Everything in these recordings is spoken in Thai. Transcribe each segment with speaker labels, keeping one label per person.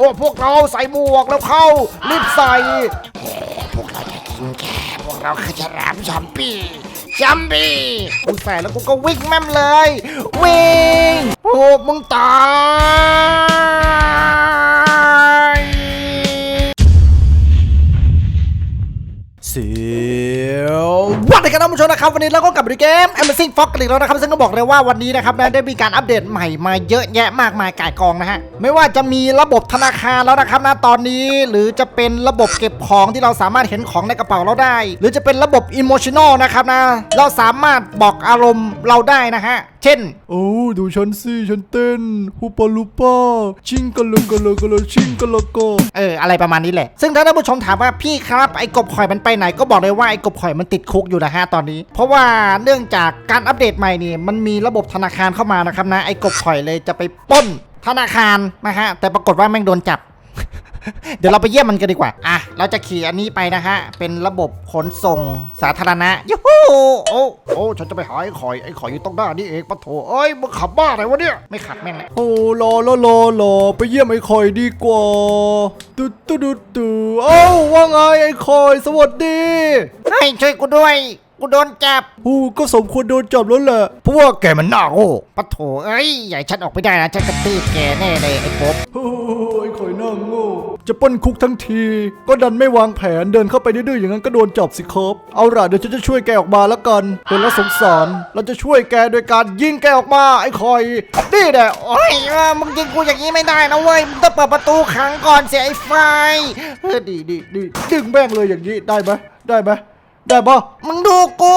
Speaker 1: โอ้พวกเราใส่หมวกแล้วเข้ารีบใส่
Speaker 2: พวกเราจะกินแกพวกเราคือฉลามซอมบี้ซัมบี้
Speaker 1: กูใส่แล้วกูก็วิ่งแม่มเลย วิ่งโอ้มึงตายเสียววัส ดีครับท่านผู้ชมนะครับวันนี้เราก็กลับมาในเกม Amazing Fox กันอีกแล้วนะครับซึ่งก็บอกเลยว่าวันนี้นะครับนะได้มีการอัปเดตใหม่มาเยอะแยะมากมายก่ายกองนะฮะไม่ว่าจะมีระบบธนาคารแล้วนะครับนะตอนนี้ หรือจะเป็นระบบเก็บของที่เราสามารถเห็นของในกระเป๋าเราได้ หรือจะเป็นระบบ Emotional นะครับนะเราสามารถบอกอารมณ์เราได้นะฮะเช่น
Speaker 3: โอ้ดูฉันสิฉันเต้นฮูปาลูปาชิงกะลกะลกะลชิงกะลกะ
Speaker 1: เอออะไรประมาณนี้แหละซึ่งถ้าท่านผู้ชมถามว่าพี่ครับไอ้กบข่อยมันไปไหนก็บอกเลยว่าไอ้กบข่อยมันติดคุกอยู่นะฮะตอนนี้ เพราะว่าเนื่องจากการอัปเดตใหม่นี่มันมีระบบธนาคารเข้ามานะครับนะไอ้กบข่อยเลยจะไปปล้นธนาคารนะฮะแต่ปรากฏว่าแม่งโดนจับ เดี๋ยวเราไปเยี่ยมมันกันดีกว่า อะ เราจะขี่อันนี้ไปนะฮะ เป็นระบบขนส่งสาธารณะยูฮูโอ้โอ้ฉันจะไปหาไอ้ข่อยไอ้ข่อยอยู่ตรงหน้านี่เองปะโถเอ้ยมึงขับบ้าอะไรวะเนี่ยไม่ขับแม่งเลย
Speaker 3: โอ้รอรอรอรอไปเยี่ยมไอ้คอยดีกว่าตุ๊ดตุ๊ดตุ๊ดตุ๊ดเอ้าว่าไงไอ้คอยสวัสดี
Speaker 1: เฮ้ยช่วยกูด้วย กูโดนจับ
Speaker 3: ฮูก็สมควรโดนจับแล้วแหละ
Speaker 1: พวกแกมันหน้าโง่ปะโถเอ้ยใหญ่ฉันออกไม่ได้นะฉันกระตืบแกแน่เลยไอ้ป๊บ
Speaker 3: โอ้ไอ้คอยหน้าโง่จะปล้นคุกทั้งที ก็ดันไม่วางแผนเดินเข้าไปดื้อๆอย่างนั้นก็โดนจับสิครับ เอาล่ะเดี๋ยวฉันจะช่วยแกออกมาแล้วกันเห็นแล้วสงสาร เราจะช่วยแกโดยการยิงแกออกมาไอ้คอยนี่แหละ
Speaker 1: โอ้ยเออมึงยิงกูอย่างนี้ไม่ได้นะเว้ยมึงต้องเปิดประตูขังก่อนเสียไอ้ไฟ
Speaker 3: เออดีดีดีดึงแม่งเลยอย่างนี้ได้ไหมได้ไหม ได้ปะ
Speaker 1: มึงดูกู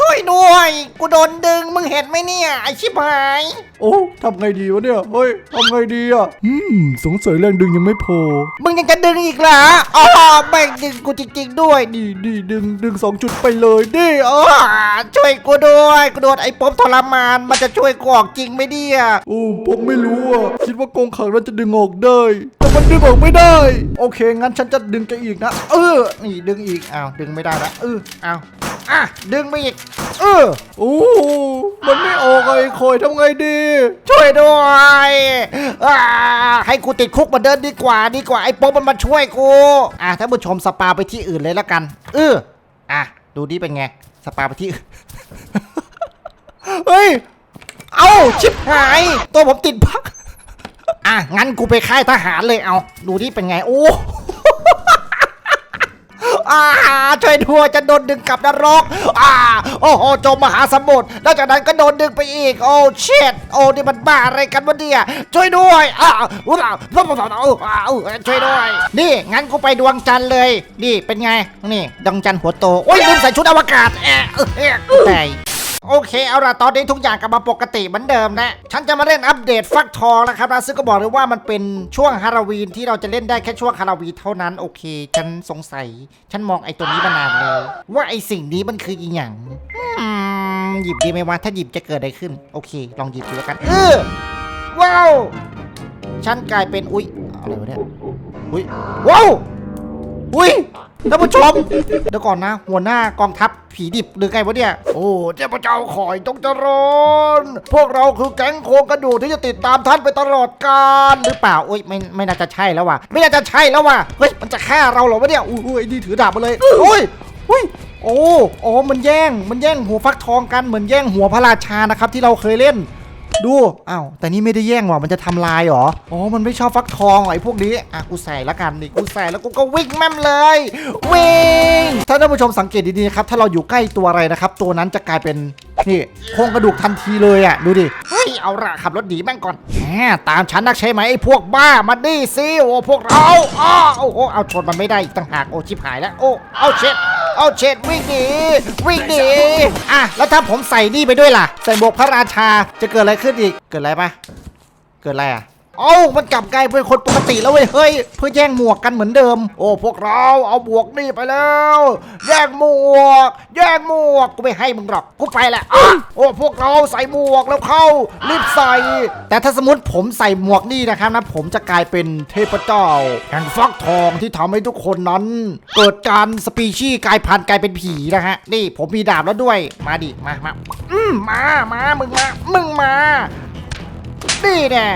Speaker 1: ช่วยด้วย กูโดนดึงมึงเห็นไหมเนี่ยไอชิบหาย
Speaker 3: โอ้ทำไงดีวะเนี่ย เฮ้ยทำไงดีอะ อืม สงสัยแรงดึงยังไม่พอ
Speaker 1: มึงยังจะดึงอีกเหรออ๋อแม่งดึงกูจริงๆด้วย
Speaker 3: ดีดีดึงดึงสองจุดไปเลยดิเอ
Speaker 1: อ๋
Speaker 3: อ
Speaker 1: อช่วยกูด้วย กูโดนไอ้ป๊อบทรมาน มันจะช่วยกูออกจริงไหมเนี่ย
Speaker 3: โอ้ผมไม่รู้อะ คิดว่ากรงขังนั้นจะดึงออกได้แต่ มันดึงออกไม่ได้ โอเค งั้นฉันจะดึงแกอีกนะ
Speaker 1: เออ นี่ดึงอีก อ้าว ดึงไม่ได้ละเออ อ้าวอะดึงไม่อีก เออ
Speaker 3: โอ้มันไม่ออกไอ้คอยทำไงดี
Speaker 1: ช่วยด้วยอ่าให้กูติดคุกมาเดินดีกว่า ดีกว่าไอ้โป๊บมันมาช่วยกู อะท่านผู้ชมสปาไปที่อื่นเลยแล้วกัน เอออะ ดูดิเป็นไง สปาไปที่ เฮ้ย เอาชิบหาย ตัวผมติดพัก อะ งั้นกูไปค่ายทหารเลยเอา ดูดิเป็นไง โอ้อ่าช่วยด้วจะโดนดึงกลับนรกอ่าโอ้โหจมมหาสมุทรแล้วจากนั้นก็โดนดึงไปอีก โอ้เช็ดโอ้นี่มันบ้าอะไรกันวะเนี่ยช่วยด้วยอ่าอุ้ยอ่าช่วยด้วย นี่งั้นกูไปดวงจันทร์เลย นี่เป็นไง นี่ดวงจันทร์หัวโต โอ้ยลืมใส่ชุดอวกาศแอะเออเอะแต่ โอเคเอาล่ะตอนนี้ทุกอย่างกลับมาปกติเหมือนเดิมนะฉันจะมาเล่นอัปเดตฟักทองนะครับนะซึ่งก็บอกเลยว่ามันเป็นช่วงฮาโลวีนที่เราจะเล่นได้แค่ช่วงฮาโลวีนเท่านั้นโอเค ฉันสงสัย ฉันมองไอ้ตัวนี้มานานแล้วว่าไอ้สิ่งนี้มันคืออีหยังอืมหยิบดีไหมวะถ้าหยิบจะเกิดอะไรขึ้น โอเค ลองหยิบดูแล้วกันเออว้าวฉันกลายเป็นอุ๊ยอะไรวะเนี่ยอุ๊ยว้าวอุ้ย ท่านผู้ชม เดี๋ยวก่อนนะ หัวหน้ากองทัพผีดิบหรือไงวะเนี่ย โอ้เจ้าพระเจ้าคอยจงเจริญพวกเราคือแก๊งโครงกระดูกที่จะติดตามท่านไปตลอดกาลหรือเปล่าโอ้ยไม่ไม่น่าจะใช่แล้วว่ะ ไม่น่าจะใช่แล้วว่ะ เฮ้ยมันจะฆ่าเราเหรอวะเนี่ยอุ้ยอุ้ยไอ้นี่ถือดาบมาเลยโอ้ยอุ้ยโอ้โอ้มันแย่ง มันแย่งหัวฟักทองกันเหมือนแย่งหัวพระราชานะครับที่เราเคยเล่น ดูอ้าวแต่นี่ไม่ได้แย่งว่ะมันจะทำลายเหรออ๋อมันไม่ชอบฟักทองหรอไอ้พวกนี้อะกูใส่ละกันดิกูใส่แล้วกูก็วิ่งแม่มเลยวิ่งถ้าท่านผู้ชมสังเกตดีๆนะครับถ้าเราอยู่ใกล้ตัวอะไรนะครับ ตัวนั้นจะกลายเป็นนี่โครงกระดูกทันทีเลยอะดูดิเฮ้ยเอาละขับรถหนีแม่งก่อนแหมตามฉันนักใช่ไหมไอ้พวกบ้ามาดิสิโอ้พวกเราอ้อโอ้โหเอาชนมันไม่ได้ต่างหากโอ้ชิบหายแล้วโอ้เอาเช็ด เอาเช็ดวิ่งหนีวิ่งหนีอะแล้วถ้าผมใส่นี่ไปด้วยล่ะ ใส่หมวกพระราชาจะเกิดอะไรขึ้นอีกเกิดอะไรปะเกิดอะไรอะ เอ้ามันกลับกลายเป็นคนปกติแล้วเว้ยเฮ้ยเพื่อแย่งหมวกกันเหมือนเดิม โอ้พวกเราเอาหมวกนี่ไปแล้ว แย่งหมวก แย่งหมวกกูไม่ให้มึงหรอกกูไปแหละอะโอ้พวกเราใส่หมวกแล้วเข้ารีบใส่ แต่ถ้าสมมติผมใส่หมวกนี่นะครับนะผมจะกลายเป็นเทพเจ้าแห่งฟักทองที่ทำให้ทุกคนนั้น เกิดการสปีชีส์กลายพันธุ์กลายเป็นผีนะฮะนี่ผมมีดาบแล้วด้วย มาดิมามาอืมมามามึงมามึงมานี่แน่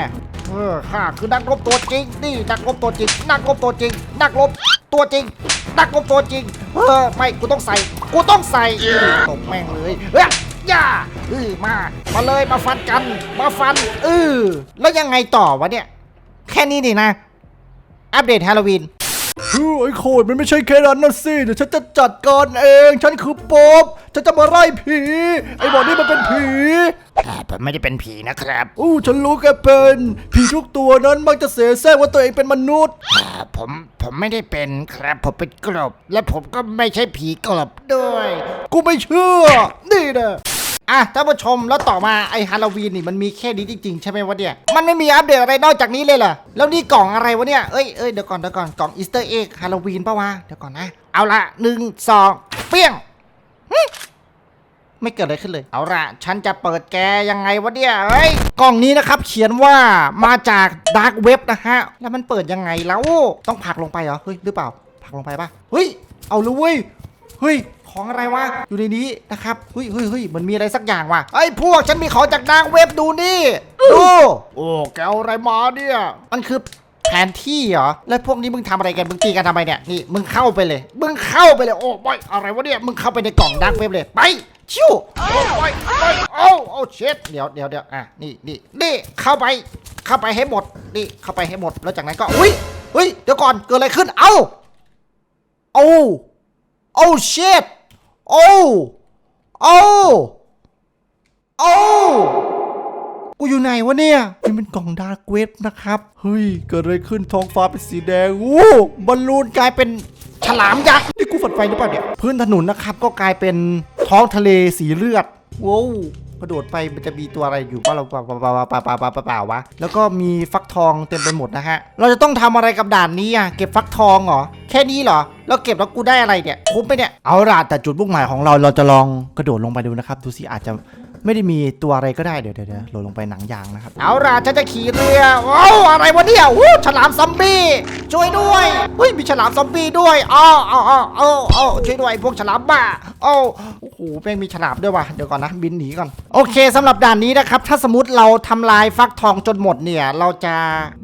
Speaker 1: เออข้าคือนักรบตัวจริง นี่นักรบตัวจริง นักรบตัวจริง นักรบตัวจริง นักรบตัวจริง เออไม่กูต้องใส่ กูต้องใส่ตบแม่งเลยเฮ้ยย่าเออมา มาเลยมาฟันกัน มาฟันเออแล้วยังไงต่อวะเนี่ย แค่นี้นี่นะ อัปเดตฮาโลวีน
Speaker 3: ไอ้โคตรมันไม่ใช่แค่นั้นนะสิเดี๋ยวฉันจะจัดการเอง ฉันคือป๊อบฉันจะมาไล่ผี ไอ้บอนี่มันเป็นผี
Speaker 2: อ่าผมไม่ได้เป็นผีนะครับ
Speaker 3: อู้ฉันรู้แกเป็น ผีทุกตัวนั้นมักจะเสแสร้งว่าตัวเองเป็นมนุษย์
Speaker 2: อ่าผมผมไม่ได้เป็นครับ ผมเป็นกลบ และผมก็ไม่ใช่ผีกลบด้วย
Speaker 3: กูไม่เชื่อ นี่นะ
Speaker 1: อะท่านผู้ชมแล้วต่อมาไอฮาโลวีนนี่มันมีแค่นี้จริงๆใช่ไหมวะเนี่ยมันไม่มีอัปเดตอะไรนอกจากนี้เลยเหรอแล้วนี่กล่องอะไรวะเนี่ยเอ้ยเอ้ยเดี๋ยวก่อนเดี๋ยวก่อนกล่องอีสเตอร์เอ็กฮาโลวีนปะวะเดี๋ยวก่อนนะ เอาละหนึ่งสองเปี้ยงหึไม่เกิดอะไรขึ้นเลย เอาละฉันจะเปิดแกยังไงวะเนี่ยเฮ้ย กล่องนี้นะครับ เขียนว่ามาจากดาร์กเว็บนะฮะ แล้วมันเปิดยังไงแล้ว ต้องผักลงไปเหรอ เฮ้ย หรือเปล่า ผักลงไปปะเฮ้ย เอาเลยเว้ย เฮ้ย ของอะไรวะ อยู่ในนี้นะครับ เฮ้ยเฮ้ยเฮ้ยมันมีอะไรสักอย่างว่ะไอ้ยพวกฉันมีของจากดาร์กเว็บดูนี่ ดู โอ้ แกเอาอะไรมาเนี่ย มันคือแผนที่เหรอ แล้วพวกนี้มึงทำอะไรกัน มึงตีกันทำไมเนี่ย นี่มึงเข้าไปเลย มึงเข้าไปเลย โอ้บอยอะไรวะเนี่ย มึงเข้าไปในกล่องดาร์กเว็บเลย ไป ชิวโอ้บอยบอยโอ้โอ้เช็ดเดี๋ยวเดี๋ยวเดี๋ยวอะ นี่นี่นี่ เข้าไป เข้าไปให้หมด นี่ เข้าไปให้หมด แล้วจากนั้นก็ อุ้ยเฮ้ย เดี๋ยวก่อน เกิดอะไรขึ้น เอ้า โอ้ โอ้ shit โอ้โอ้โอ้กูอยู่ไหนวะเนี่ยนี่เป็นกล่องดาร์กเว็บนะครับ
Speaker 3: เฮ้ย เกิดอะไรขึ้นท้องฟ้าเป็นสีแดงอู้
Speaker 1: บอลลูนกลายเป็นฉลามยักษ์นี่กูฝันไฟหรือเปล่าเนี่ย พื้นถนนนะครับก็กลายเป็นท้องทะเลสีเลือดว้าว กระโดดไปมันจะมีตัวอะไรอยู่ป่ะเราป่าป่าป่าป่าป่าป่าป่าป่าวะแล้วก็มีฟักทองเต็มไปหมดนะฮะ เราจะต้องทำอะไรกับด่านนี้อะเก็บฟักทองเหรอแค่นี้เหรอแล้วเก็บแล้วกูได้อะไรเนี่ยคุ้มไปเนี่ยเอาล่ะแต่จุดมุ่งหมายของเราเราจะลองกระโดดลงไปดูนะครับ ดูสิอาจจะ ไม่ได้มีตัวอะไรก็ได้เดี๋ยวเดี๋ยวโหลดลงไปหนังยางนะครับ เอาล่ะฉันจะขี่เรือว้าวอะไรวะเนี่ยวู้ฉลามซอมบี้ช่วยด้วยเฮ้ยมีฉลามซอมบี้ด้วยอ้าวอ้าวอ้าวอ้าวอ้าวช่วยด้วยพวกฉลามบ้าอ้โอ้โหแม่งมีฉลามด้วยว่ะเดี๋ยวก่อนนะบินหนีก่อนโอเคสำหรับด่านนี้นะครับถ้าสมมติเราทำลายฟักทองจนหมดเนี่ย เราจะ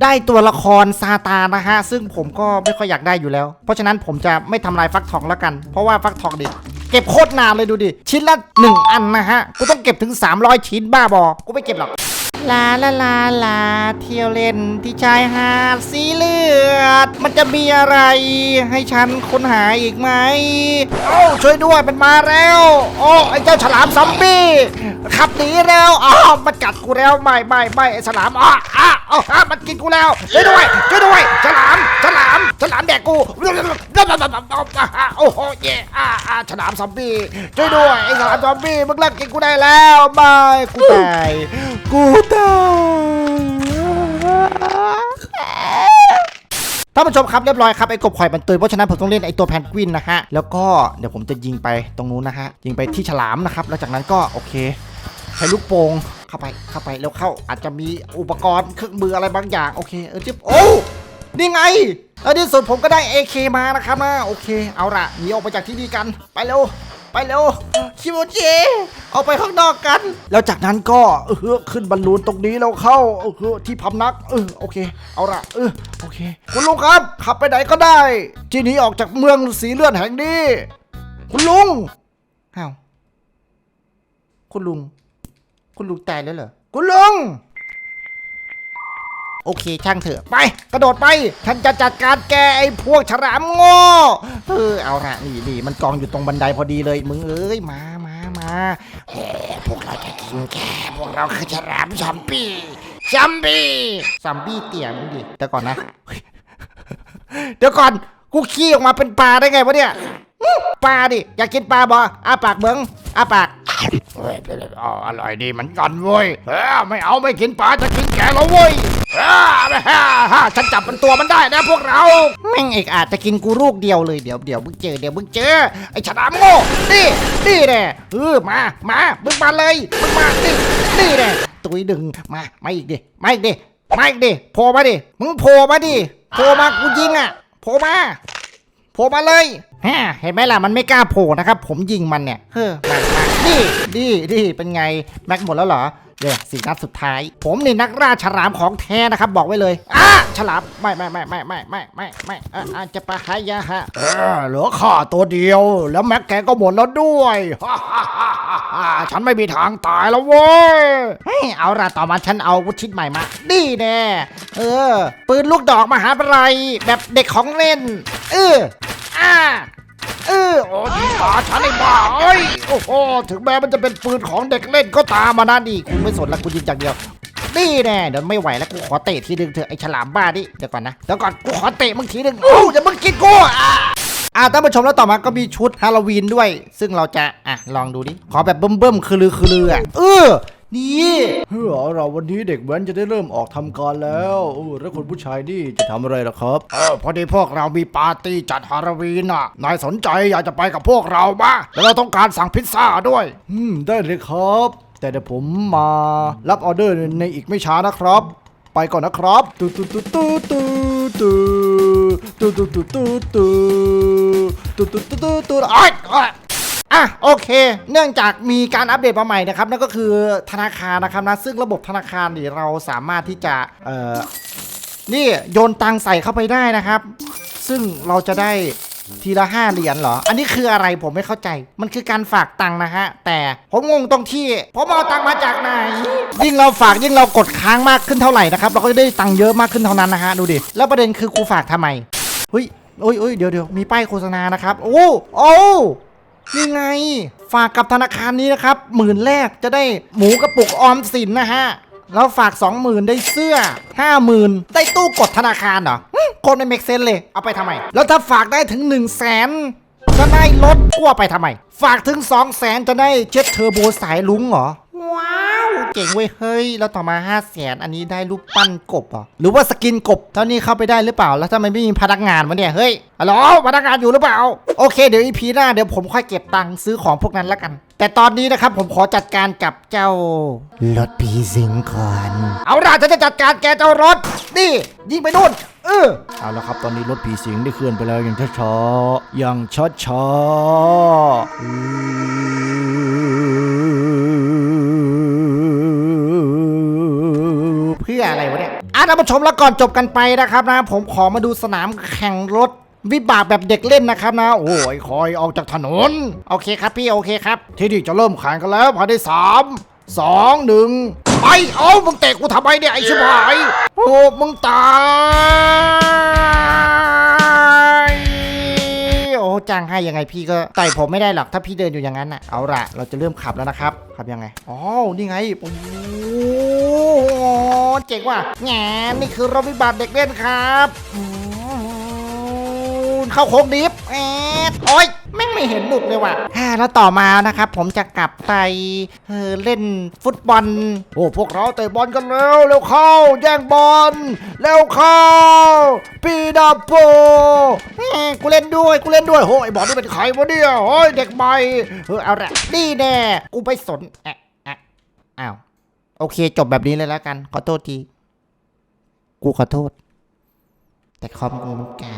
Speaker 1: ได้ตัวละครซาตานะฮะซึ่งผมก็ไม่ค่อยอยากได้อยู่แล้ว เพราะฉะนั้นผมจะไม่ทำลายฟักทองแล้วกัน เพราะว่าฟักทองดิ เก็บโคตรนานเลยดูดิ ชิ้นละ 1 อันนะฮะ กูต้องเก็บถึง 300 ชิ้นบ้าบอ กูไม่เก็บหรอก ลาลาลาลา เที่ยวเล่นที่ชายหาดสีเลือด มันจะมีอะไรให้ฉันค้นหาอีกไหมโอ้าช่วยด้วยมันมาแล้ว โอ้ไอ้เจ้าฉลามซอมบี้ขับหนีแล้วอ๋อมันกัดกูแล้วไม่ไม่ไม่ไอ้ฉลามอ๋ออ้าอ๋อมันกินกูแล้วช่วยด้วยช่วยด้วยฉลามฉลามฉลามแดกกู โอ้โหเย่อาอาฉลามซอมบี้ช่วยด้วยไอ้ฉลามซอมบี้มึงเลิกกินกูได้แล้วไม่กูตายกูตายท่านผู้ชมครับเรียบร้อยครับไอ้กบข่อยมันตุยเพราะฉะนั้นผมต้องเล่นไอ้ตัวแพนกวินนะฮะแล้วก็เดี๋ยวผมจะยิงไปตรงนู้นนะฮะยิงไปที่ฉลามนะครับแล้วจากนั้นก็โอเคใช้ลูกโป่งเข้าไปเข้าไปแล้วเข้าอาจจะมีอุปกรณ์เครื่องมืออะไรบางอย่างโอเคเออจิ๊บโอ้นี่ไง แล้วที่สุดผมก็ได้ AK มานะครับนะโอเค เอาละหนีออกไปจากที่นี่กันไปเร็วไปเร็วคิโมจิเอาไปข้างนอกกัน แล้วจากนั้นก็เออขึ้นบอลลูนตรงนี้แล้วเข้าเออที่พำนักเออโอเค เอาละเออโอเค คุณลุงครับ ขับไปไหนก็ได้ ที่นี้ออกจากเมืองสีเลือดแห่งนี้คุณลุงอ้าวคุณลุง คุณลุงตายแล้วเหรอคุณลุง โอเคช่างเถอะไปกระโดดไปฉันจะจัดการแกไอ้พวกฉลามโง่เออเอาละนี่นี่มันกองอยู่ตรงบันไดพอดีเลยมึงเอ้ยมามามา
Speaker 2: เฮ้พวกเราจะกินแกพวกเราคือฉลามซอมบี้ซอมบี้
Speaker 1: ซัมบี้เตี่ยมึงดิเดี๋ยวก่อนนะเดี๋ยวก่อนกูขี้ออกมาเป็นปลาได้ไงวะเนี่ยปลาดิอยากกินปลาบออ้าปากเบิ้งอ้าปาก
Speaker 2: เฮ้ยอ๋ออร่อยดีเหมือนกันเว้ยเออไม่เอาไม่กินปลาจะกินแกแล้วเว้ย ฉันจับมันตัวมันได้นะพวกเรา
Speaker 1: แม่งเอกอาจจะกินกูลูกเดียวเลยเดี๋ยวเดี๋ยวมึงเจอเดี๋ยวมึงเจอไอ้ฉลามโง่นี่นี่แน่เออมามามึงมาเลยมึงมานี่นี่แน่ตุยดึงมามาอีกดิมาอีกดิมาอีกดิโผล่มาดิมึงโผล่มาดิโผล่มากูยิงอะโผล่มาโผล่มาเลยฮะเห็นไหมล่ะมันไม่กล้าโผล่นะครับ ผมยิงมันเนี่ยเฮ้อมา นี่นี่นี่เป็นไง แม็กหมดแล้วเหรอเดี๋ยวสี่นัดสุดท้าย ผมนี่นักล่าฉลามของแท้นะครับ บอกไว้เลยอะฉลามไม่ไม่ไม่ไม่ไม่ไม่ไม่ไม่อะอะจะปะหายาฮะ
Speaker 2: เออเหลือข้าตัวเดียว แล้วแม็กแกก็หมดแล้วด้วยฉันไม่มีทางตายแล้วเว้ย
Speaker 1: เฮ้ยเอาละต่อมาฉันเอาวุธชิ้นใหม่มานี่แน่เออ ปืนลูกดอกมหาปลายแบบเด็กของเล่น เอออ่า เออ
Speaker 2: โอ้ยิงตาฉันไอ้บ้าเอ้ยโอ้โหถึงแม้มันจะเป็นปืนของเด็กเล่นก็ตามมานะนี่
Speaker 1: กูไม่สนละกูยิงอย่างเดียวนี่แน่เดี๋ยวไม่ไหวแล้วกูขอเตะทีนึงเถอะไอ้ฉลามบ้านี่เดี๋ยวก่อนนะเดี๋ยวก่อนกูขอเตะมึงทีนึงโอ้อย่ามึงกินกูอะอะท่านผู้ชมแล้วต่อมาก็มีชุดฮาโลวีนด้วย ซึ่งเราจะอะลองดูดิขอแบบเบิ่มๆคือลือคือลืออะเออ นี่
Speaker 3: เฮ้ยเอาเราวันนี้เด็กแว้นจะได้เริ่มออกทำการแล้วเออแล้วคนผู้ชายนี่จะทำอะไรล่ะครับ
Speaker 2: เออพอดีพวกเรามีปาร์ตี้จัดฮาโลวีนอะนายสนใจอยากจะไปกับพวกเราปะแล้วเราต้องการสั่งพิซซ่าด้วย
Speaker 3: อืมได้เลยครับ แต่เดี๋ยวผมมารับออเดอร์ในอีกไม่ช้านะครับ ไปก่อนนะครับตูตูตูตูตูตูตูตูตูตูตูตูตูตูตูตู
Speaker 1: โอ๊ยโอะโอเค เนื่องจากมีการอัปเดตมาใหม่นะครับนั่นก็คือธนาคารนะครับนะซึ่งระบบธนาคารนี่เราสามารถที่จะเอ่อนี่โยนตังใส่เข้าไปได้นะครับ ซึ่งเราจะได้ทีละห้าเหรียญเหรอ อันนี้คืออะไรผมไม่เข้าใจ มันคือการฝากตังนะฮะ แต่ผมงงตรงที่ผมเอาตังมาจากไหน ยิ่งเราฝากยิ่งเรากดค้างมากขึ้นเท่าไหร่นะครับ เราก็จะได้ตังเยอะมากขึ้นเท่านั้นนะฮะ ดูดิ แล้วประเด็นคือกูฝากทำไมเฮ้ยโอ้ยโอ้ยเดี๋ยวเดี๋ยวมีป้ายโฆษณานะครับ โอ้ โอ้ นี่ไง ฝากกับธนาคารนี้นะครับหมื่นแรกจะได้หมูกระปุกออมสินนะฮะแล้วฝาก 20,000 ได้เสื้อ 50,000 ได้ตู้กดธนาคารเหรอหึกดในเมกเซนเลย เอาไปทำไม แล้วถ้าฝากได้ถึง 1 0 0 0 0แสนจะได้รถกลัวไปทำไม ฝากถึง 2 0 0แสนจะได้เจ็ตเทอร์โบสายลุงเหรอ เก่งเว้ยเฮ้ยแล้วต่อมา5 0 0แสนอันนี้ได้รูปปั้นกบเหรอหรือว่าสกินกบเท่านี้เข้าไปได้หรือเปล่า แล้วทำไมไม่มีพนักงานวะเนี่ยเฮ้ยฮัลโหลพนักงานอยู่หรือเปล่าโอเคเดี๋ยวอีพีหน้าเดี๋ยวผมค่อยเก็บตังค์ซื้อของพวกนั้นแล้วกัน แต่ตอนนี้นะครับผมขอจัดการกับเจ้ารถพีซิงก่อนเอาล่ะฉันจะจัดการแกเจ้ารถนี่ยิงไปนู่นเออ
Speaker 3: เอาละครับตอนนี้รถผีสิงได้เคลื่อนไปแล้วอย่างช้าๆอย่างช้าๆ
Speaker 1: ท่านผู้ชมแล้วก่อนจบกันไปนะครับนะ ผมขอมาดูสนามแข่งรถวิบากแบบเด็กเล่นนะครับนะ โอ้
Speaker 2: ยคอยออกจากถนน
Speaker 1: โอเคครับพี่โอเคครับ
Speaker 2: ที่นี่จะเริ่มแข่งกันแล้วภายในสามสองหนึ่งไปเอ้ามึงเตะกูทำไมเนี่ยไอ้ชิบหายโอ้มึงตาย
Speaker 1: จ้างให้ยังไงพี่ก็ต่อยผมไม่ได้หรอกถ้าพี่เดินอยู่อย่างนั้นน่ะเอาละเราจะเริ่มขับแล้วนะครับขับยังไงอ๋อนี่ไงโอ้โหเจ๋งว่ะแงนี่คือรถวิบากเด็กเล่นครับ อืมเข้าโค้งดิฟแอดโอ้ยแม่งไม่เห็นหนุกเลยว่ะแล้วต่อมานะครับผมจะกลับไปเออเล่นฟุตบอล
Speaker 2: โอ้พวกเราเตะบอลกันเร็วเร็วเข้า แย่งบอลเร็วเข้า ปีดาโป
Speaker 1: กูเล่นด้วยกูเล่นด้วย
Speaker 2: โอ้ยบอลนี่เป็นใครวะเนี่ยเฮ้ยเด็กใหม่
Speaker 1: เออเอาละนี่แน่กูไปสนแอะแอะอ้าวโอเคจบแบบนี้เลยแล้วกัน ขอโทษที กูขอโทษ แต่คอมกูมันกา